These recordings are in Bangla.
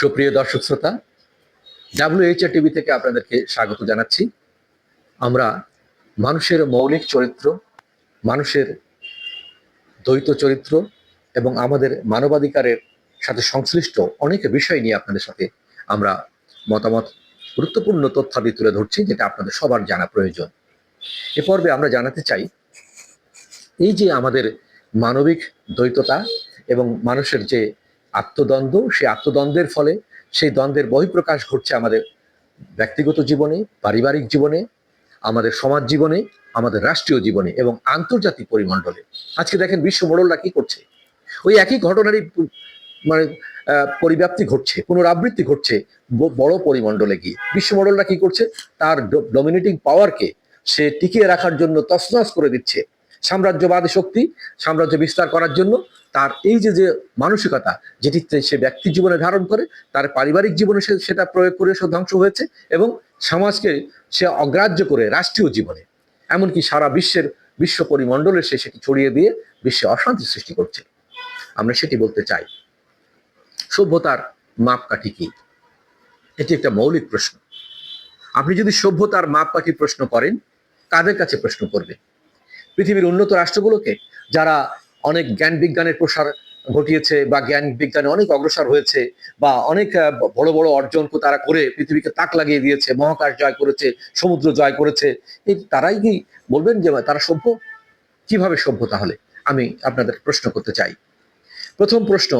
সুপ্রিয় দর্শক শ্রোতা ডাব্লিউএইচআর টিভি থেকে আপনাদেরকে স্বাগত জানাচ্ছি। আমরা মানুষের মৌলিক চরিত্র, মানুষের দ্বৈত চরিত্র এবং আমাদের মানবাধিকারের সাথে সংশ্লিষ্ট অনেক বিষয় নিয়ে আপনাদের সাথে আমরা মতামত, গুরুত্বপূর্ণ তথ্যাদি তুলে ধরছি, যেটা আপনাদের সবার জানা প্রয়োজন। এ পর্বে আমরা জানাতে চাই, এই যে আমাদের মানবিক দ্বৈততা এবং মানুষের যে আত্মদ্বন্দ্ব, সেই আত্মদ্বন্দ্বের ফলে সেই দ্বন্দ্বের বহিঃপ্রকাশ ঘটছে আমাদের ব্যক্তিগত জীবনে, পারিবারিক জীবনে, আমাদের সমাজ জীবনে, আমাদের রাষ্ট্রীয় জীবনে এবং আন্তর্জাতিক পরিমণ্ডলে। আজকে দেখেন বিশ্ব মোড়লরা কি করছে? ওই একই ঘটনারই মানে পরিব্যাপ্তি ঘটছে, পুনরাবৃত্তি ঘটছে বড় পরিমণ্ডলে গিয়ে। বিশ্ব মোড়লরা কি করছে? তার ডমিনেটিং পাওয়ারকে সে টিকিয়ে রাখার জন্য তছনছ করে দিচ্ছে। সাম্রাজ্যবাদী শক্তি, সাম্রাজ্য বিস্তার করার জন্য তার এই যে যে মানসিকতা যেটি সে ব্যক্তি জীবনে ধারণ করে, তার পারিবারিক জীবনে সে, সেটা প্রয়োগ করে সে ধ্বংস হয়েছে এবং সমাজকে সে অগ্রাহ্য করে রাষ্ট্রীয় জীবনে। এমনকি সারা বিশ্বের বিশ্ব পরিমণ্ডলে সে সেটি ছড়িয়ে দিয়ে বিশ্বে অশান্তি সৃষ্টি করছে। আমরা সেটি বলতে চাই। সভ্যতার মাপকাঠি কি? এটি একটা মৌলিক প্রশ্ন। আপনি যদি সভ্যতার মাপকাঠি প্রশ্ন করেন, কাদের কাছে প্রশ্ন করবেন? পৃথিবীর উন্নত রাষ্ট্রগুলোকে, যারা অনেক জ্ঞান বিজ্ঞানের প্রসার ঘটিয়েছে বা জ্ঞান বিজ্ঞানে অনেক অগ্রসর হয়েছে বা অনেক বড় বড় অর্জন তারা করে পৃথিবীকে তাক লাগিয়ে দিয়েছে, মহাকাশ জয় করেছে, সমুদ্র জয় করেছে। এই তারাই কি বলবেন যে তারা সভ্য? কীভাবে সভ্য তাহলে? আমি আপনাদের প্রশ্ন করতে চাই। প্রথম প্রশ্ন,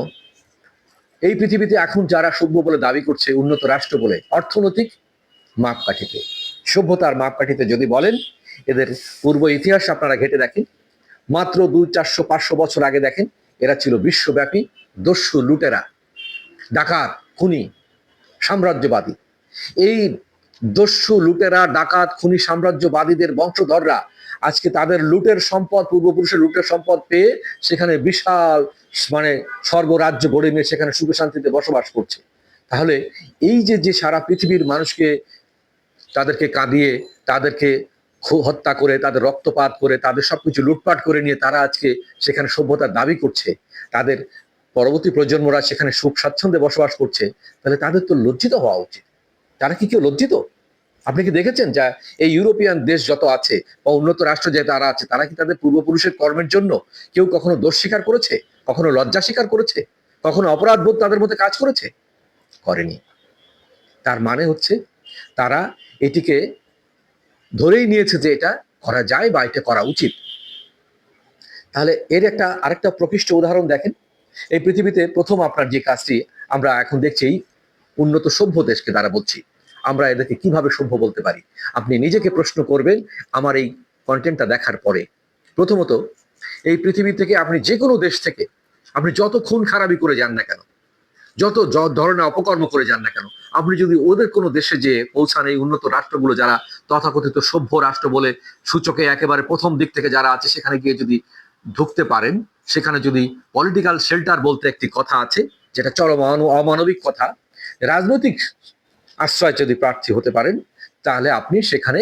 এই পৃথিবীতে এখন যারা সভ্য বলে দাবি করছে, উন্নত রাষ্ট্র বলে, অর্থনৈতিক মাপকাঠিতে, সভ্যতার মাপকাঠিতে যদি বলেন এদের পূর্ব ইতিহাস আপনারা ঘেটে দেখেন। মাত্র দুই, চারশো, পাঁচশো বছর আগে দেখেন, এরা ছিল বিশ্বব্যাপী দস্যু লুটেরা, ডাকাত, খুনি, সাম্রাজ্যবাদী। এই দস্যু লুটেরা, ডাকাত, খুনি, সাম্রাজ্যবাদীদের বংশধররা আজকে তাদের লুটের সম্পদ, পূর্বপুরুষের লুটের সম্পদ পেয়ে সেখানে বিশাল মানে স্বর্গরাজ্য গড়ে নিয়ে সেখানে সুখে শান্তিতে বসবাস করছে। তাহলে এই যে যে সারা পৃথিবীর মানুষকে তাদেরকে কাঁদিয়ে, তাদেরকে হত্যা করে, তাদের রক্তপাত করে, তাদের সবকিছু লুটপাট করে নিয়ে তারা আজকে সেখানে সভ্যতার দাবি করছে। তাদের পরবর্তী প্রজন্মরা সেখানে সুখ স্বাচ্ছন্দ্যে বসবাস করছে। তাহলে তাদের তো লজ্জিত হওয়া উচিত। তারা কি কেউ লজ্জিত? আপনি কি দেখেছেন যা এই ইউরোপিয়ান দেশ যত আছে বা উন্নত রাষ্ট্র যে তারা আছে, তারা কি তাদের পূর্বপুরুষের কর্মের জন্য কেউ কখনো দোষ স্বীকার করেছে? কখনো লজ্জা স্বীকার করেছে? কখনো অপরাধ বোধ তাদের মধ্যে কাজ করেছে? করেনি। তার মানে হচ্ছে তারা এটিকে ধরেই নিয়েছে যে এটা করা যায় বা এটা করা উচিত। তাহলে এর একটা আরেকটা প্রকৃষ্ট উদাহরণ দেখেন। এই পৃথিবীতে প্রথম আপনার যে কাজটি আমরা এখন দেখছি উন্নত সভ্য দেশকে দ্বারা বলছি। আমরা এদেরকে কীভাবে সভ্য বলতে পারি? আপনি নিজেকে প্রশ্ন করবেন আমার এই কন্টেন্টটা দেখার পরে। প্রথমত, এই পৃথিবী থেকে আপনি যে কোনো দেশ থেকে, আপনি যত খুন খারাপি করে যান না কেন যত ধরনের অপকর্ম করে যান না কেন? আপনি যদি ওদের কোনো দেশে যে পৌঁছান এই উন্নত রাষ্ট্রগুলো যারা তথাকথিত সভ্য রাষ্ট্র বলে সূচকে একেবারে প্রথম দিক থেকে যারা আছে সেখানে গিয়ে যদি ঢুকতে পারেন, সেখানে যদি পলিটিক্যাল শেল্টার বলতে একটি কথা আছে, যেটা চরম অমানবিক কথা, রাজনৈতিক আশ্রয় যদি প্রার্থী হতে পারেন, তাহলে আপনি সেখানে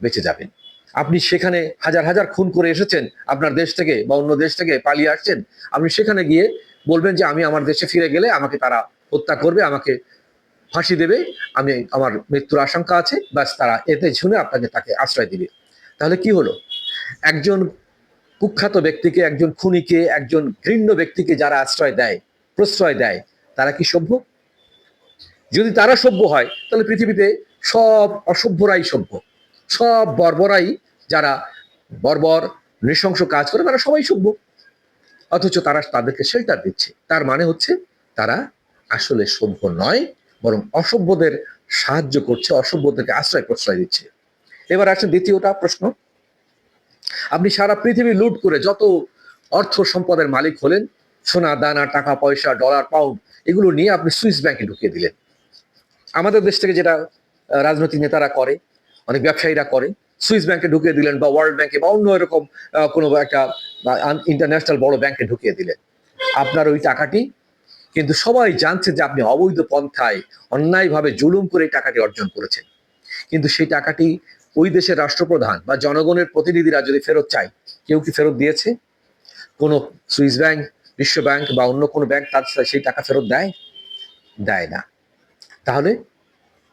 বেঁচে যাবেন। আপনি সেখানে হাজার হাজার খুন করে এসেছেন, আপনার দেশ থেকে বা অন্য দেশ থেকে পালিয়ে আসছেন, আপনি সেখানে গিয়ে বলবেন যে আমি আমার দেশে ফিরে গেলে আমাকে তারা হত্যা করবে, আমাকে ফাঁসি দেবে, আমি আমার মৃত্যুর আশঙ্কা আছে, ব্যাস তারা এতে শুনে আপনাকে তাকে আশ্রয় দিবে। তাহলে কি হলো? একজন কুখ্যাত ব্যক্তিকে, একজন খুনিকে, একজন ঘৃণ্য ব্যক্তিকে যারা আশ্রয় দেয়, প্রশ্রয় দেয়, তারা কি সভ্য? যদি তারা সভ্য হয়, তাহলে পৃথিবীতে সব অসভ্যরাই সভ্য। সব বর্বরাই যারা বর্বর, নৃশংস কাজ করে, তারা সবাই সভ্য। অথচ তারা তাদেরকে শেল্টার দিচ্ছে। তার মানে হচ্ছে তারা আসলে সভ্য নয়, বরং অসভ্যদের সাহায্য করছে, অসভ্যদেরকে আশ্রয় প্রশ্রয় দিচ্ছে। এবার আসেন দ্বিতীয়টা প্রশ্ন। আপনি সারা পৃথিবী লুট করে যত অর্থ সম্পদের মালিক হলেন, সোনা, দানা, টাকা, পয়সা ডলার পাউন্ড এগুলো নিয়ে আপনি সুইস ব্যাংকে ঢুকিয়ে দিলেন। আমাদের দেশ থেকে যেটা রাজনৈতিক নেতারা করে, অনেক ব্যবসায়ীরা করে সুইস ব্যাংকে ঢুকিয়ে দিলেন বা ওয়ার্ল্ড ব্যাংকে বা অন্য এরকম কোনো একটা ইন্টারন্যাশনাল বড় ব্যাংকে ঢুকিয়ে দিলেন। আপনার ওই টাকাটি, কিন্তু সবাই জানছে যে আপনি অবৈধ পন্থায় অন্যায়ভাবে জুলুম করে টাকাটি অর্জন করেছেন। কিন্তু সেই টাকাটি ওই দেশের রাষ্ট্রপ্রধান বা জনগণের প্রতিনিধিরা যদি ফেরত চায়, কেউ কি ফেরত দিয়েছে? কোনো সুইস ব্যাংক, বিশ্ব ব্যাংক বা অন্য কোনো ব্যাংক তার সেই টাকা ফেরত দেয়? দেয় না। তাহলে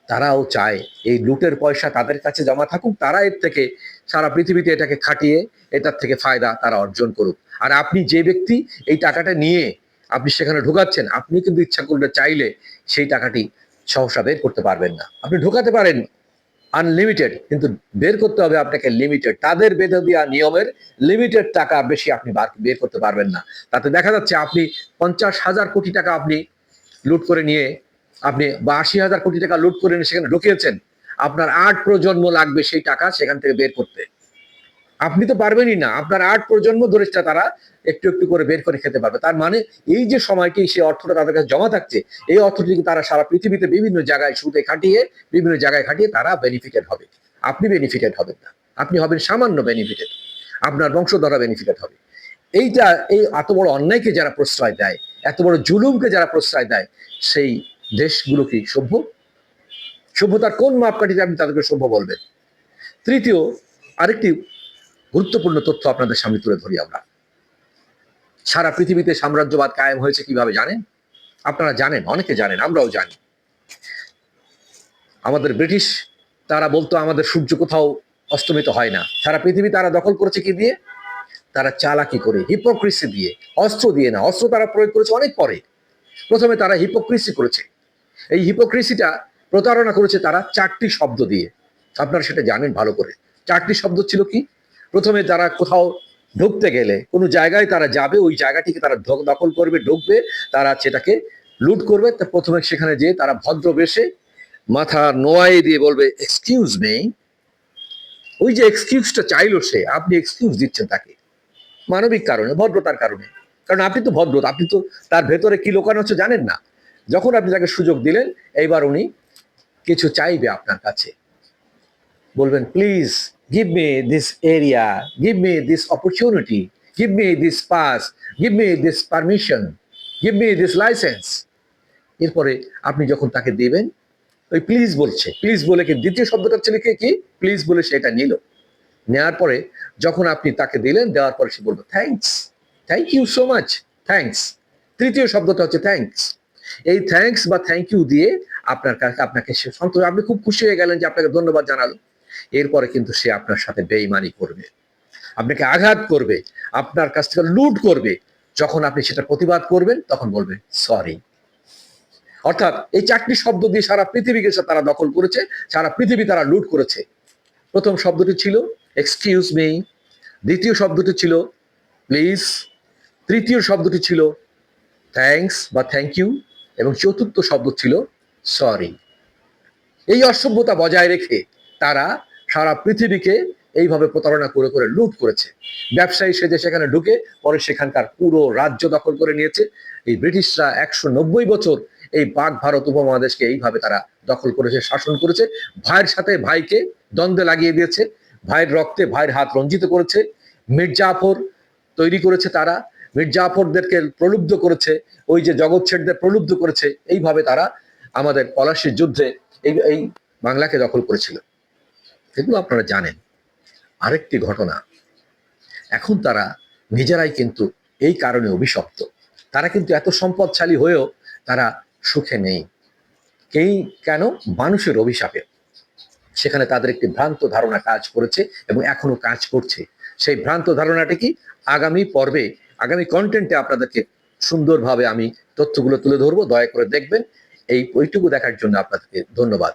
তারাও চায় এই লুটের পয়সা তাদের কাছে জমা থাকুক, তারা এর থেকে সারা পৃথিবীতে এটাকে খাটিয়ে এটার থেকে ফায়দা তারা অর্জন করুক। আর আপনি যে ব্যক্তি এই টাকাটা নিয়ে আপনি সেখানে ঢোকাচ্ছেন, আপনি কিন্তু ইচ্ছা করলে চাইলে সেই টাকাটি সহসা বের করতে পারবেন না। আপনি ঢোকাতে পারেন আনলিমিটেড কিন্তু বের করতে হবে আপনাকে লিমিটেড তাদের বেঁধে দেওয়া নিয়মের লিমিটেড টাকা বেশি আপনি বের করতে পারবেন না। তাতে দেখা যাচ্ছে আপনি পঞ্চাশ হাজার কোটি টাকা আপনি লুট করে নিয়ে আপনি আশি হাজার কোটি টাকা লুট করে সেখানে ঢুকিয়েছেন আপনার আট প্রজন্ম লাগবে সেই টাকা সেখান থেকে বের করতে। আপনি তো পারবেনই না, আপনার আট প্রজন্ম ধরে তারা একটু একটু করে বের করে খেতে পারবে। তার মানে এই যে সময়টি, সেই অর্থটা তাদের কাছে জমা থাকছে, এই অর্থটি তারা সারা পৃথিবীতে বিভিন্ন জায়গায় সুদে খাটিয়ে, বিভিন্ন জায়গায় খাটিয়ে তারা বেনিফিটেড হবে। আপনি বেনিফিটেড হবেন না, আপনি হবেন সামান্য বেনিফিটেড আপনার বংশধরা বেনিফিটেড হবে। এইটা, এই এত বড় অন্যায়কে যারা প্রশ্রয় দেয়, এত বড় জুলুমকে যারা প্রশ্রয় দেয়, সেই দেশগুলো কি সভ্য, সভ্যতার কোন মাপকাঠিতে আপনি তাদেরকে সভ্য বলবেন তৃতীয়, আরেকটি গুরুত্বপূর্ণ তথ্য আপনাদের সামনে তুলে ধরি আমরা। সারা পৃথিবীতে সাম্রাজ্যবাদ কায়েম হয়েছে কীভাবে জানেন? আপনারা জানেন, অনেকে জানেন, আমরাও জানি। আমাদের ব্রিটিশ, তারা বলতো আমাদের সূর্য কোথাও অস্তমিত হয় না। সারা পৃথিবী তারা দখল করেছে কি দিয়ে? তারা চালাকি করে হিপোক্রিসি দিয়ে, অস্ত্র দিয়ে না, অস্ত্র তারা প্রয়োগ করেছে অনেক পরে। প্রথমে তারা হিপোক্রিসি করেছে। এই হিপোক্রেসিটা প্রতারণা করেছে তারা চারটি শব্দ দিয়ে। আপনারা সেটা জানেন ভালো করে। চারটি শব্দ ছিল কি? প্রথমে তারা কোথাও ঢুকতে গেলে, কোনো জায়গায় তারা যাবে, ওই জায়গাটিকে তারা দখল করবে, ঢুকবে, তারা সেটাকে লুট করবে। তা প্রথমে সেখানে যেয়ে তারা ভদ্র বেশে মাথা নোয়াই দিয়ে বলবে এক্সকিউজ নেই ওই যে এক্সকিউজটা চাইলো সে, আপনি এক্সকিউজ দিচ্ছেন তাকে। মানবিক কারণে, ভদ্রতার কারণে। কারণ আপনি তো ভদ্র, আপনি তো তার ভেতরে কি লোকানো হচ্ছে জানেন না। যখন আপনি তাকে সুযোগ দিলেন, এইবার উনি কিছু চাইবে আপনার কাছে। বলবেন please give me this area give me this opportunity give me this pass give me this permission give me this licence এরপরে আপনি যখন তাকে দেবেন, ওই প্লিজ বলছে। প্লিজ বলে কি দ্বিতীয় শব্দটা ছিল কি প্লিজ বলে সেটা নিল। নেওয়ার পরে যখন আপনি তাকে দিলেন, দেওয়ার পরে সে বলবে thanks thank you so much thanks তৃতীয় শব্দটা হচ্ছে থ্যাঙ্কস এই থ্যাঙ্কস বা থ্যাংক ইউ দিয়ে আপনার কাছে, আপনাকে সে সন্তোষ আপনি খুব খুশি হয়ে গেলেন যে আপনাকে ধন্যবাদ জানালো। এরপরে কিন্তু সে আপনার সাথে বেইমানি করবে। আপনাকে আঘাত করবে, আপনার কাছ থেকে লুট করবে। যখন আপনি সেটা প্রতিবাদ করবেন, তখন বলবে সরি অর্থাৎ এই চারটি শব্দ দিয়ে সারা পৃথিবীকে তারা দখল করেছে, সারা পৃথিবী তারা লুট করেছে। প্রথম শব্দটি ছিল এক্সকিউজ মি দ্বিতীয় শব্দটি ছিল প্লিজ তৃতীয় শব্দটি ছিল থ্যাঙ্কস বা থ্যাংক ইউ এবং চতুর্থ শব্দ ছিল সরি এই অসভ্যতা বজায় রেখে তারা সারা পৃথিবীকে এইভাবে প্রতারণা করে করে লুট করেছে। ব্যবসায়ী সেজে সেখানে ঢুকে পরে সেখানকার পুরো রাজ্য দখল করে নিয়েছে। এই ব্রিটিশরা একশো নব্বই বছর এই পাক ভারত উপমহাদেশকে এইভাবে তারা দখল করেছে, শাসন করেছে। ভাইয়ের সাথে ভাইকে দ্বন্দ্বে লাগিয়ে দিয়েছে। ভাইয়ের রক্তে ভাইয়ের হাত রঞ্জিত করেছে। মির্জাফর তৈরি করেছে তারা। মির্জাফরদেরকে প্রলুব্ধ করেছে, ওই যে জগৎ ছেড়দের প্রলুব্ধ করেছে, এইভাবে তারা আমাদের পলাশির যুদ্ধে এই এই বাংলাকে দখল করেছিল। এগুলো আপনারা জানেন, আরেকটি ঘটনা, এখন তারা নিজেরাই কিন্তু এই কারণে অভিশপ্ত। তারা কিন্তু এত সম্পদশালী হয়েও তারা সুখে নেই। কেই কেন? মানুষের অভিশাপে। সেখানে তাদের একটি ভ্রান্ত ধারণা কাজ করেছে এবং এখনও কাজ করছে। সেই ভ্রান্ত ধারণাটি কি? আগামী পর্বে আগামী কন্টেন্টে আপনাদেরকে সুন্দরভাবে আমি তথ্যগুলো তুলে ধরবো। দয়া করে দেখবেন। এই ওইটুকু দেখার জন্য আপনাদেরকে ধন্যবাদ।